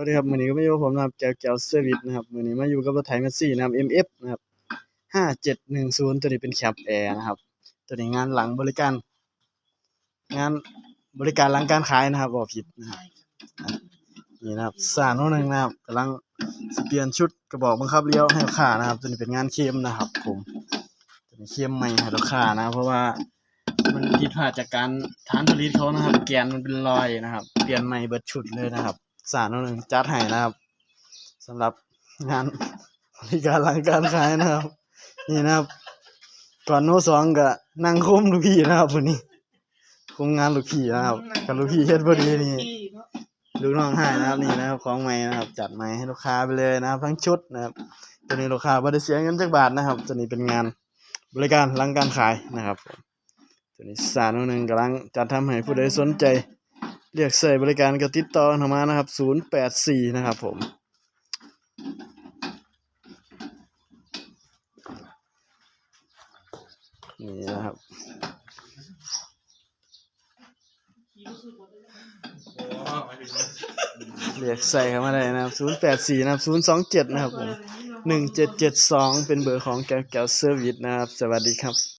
วัสดีครับมือนี้ก็มาอยู่กับผมนะครับแก้วแก้วเซอร์วิสนะครับมือนี้มาอยู่กับรถไถแมสซี่นะครับ MF นะครับ5710ตัวนี้เป็นแคปแอร์นะครับ ตัวนี้งานหลังบริการ งานบริการหลังการขายนะครับบ่ผิดนะครับนี่นะครับสางโน้นหนึงนะครับกำลังเปลี่ยนชุดกระบอกบังคับเลี้ยวให้ลูกค้านะครับ ตัวนี้เป็นงานเข้มนะครับ ผมตัวนี้เข้มใหม่ให้ลูกค้านะครับเพราะว่ามันผิดพลาดจากการฐานผลิตเขานะครับ แกนมันเป็นรอยนะครับ เปลี่ยนใหม่เบิดชุดเลยนะครับ สารนั่นหนึ่งจัดให้นะครับสำหรับงานบริการหลังการขายนะครับ นี่นะครับก่อนโน้ตสองก็นั่งคุ้มลูกพี่นะครับวันนี้คุ้มงานลูกพี่นะครับกับลูกพี่เฮ็ดพอดีนี่ลูกน้องให้นะครับนี่นะครับของใหม่นะครับ จัดใหม่ให้ลูกค้าไปเลยนะครับ ทั้งชุดนะครับตัวนี้ลูกค้าบ่ได้เสียเงินจักบาทนะครับตัวนี้เป็นงานบริการหลังการขายนะครับตัวนี้สารหนึ่งกำลังจัดทำให้ผู้ใดสนใจ เรียกใส่บริการก็ติดต่อเข้ามานะครับ 084 นะครับผม นี่นะครับ เรียกใส่เข้ามาได้นะครับ 084 นะครับ 027 นะครับผม 1772 เป็นเบอร์ของแก้วแก้วเซอร์วิสนะครับ สวัสดีครับ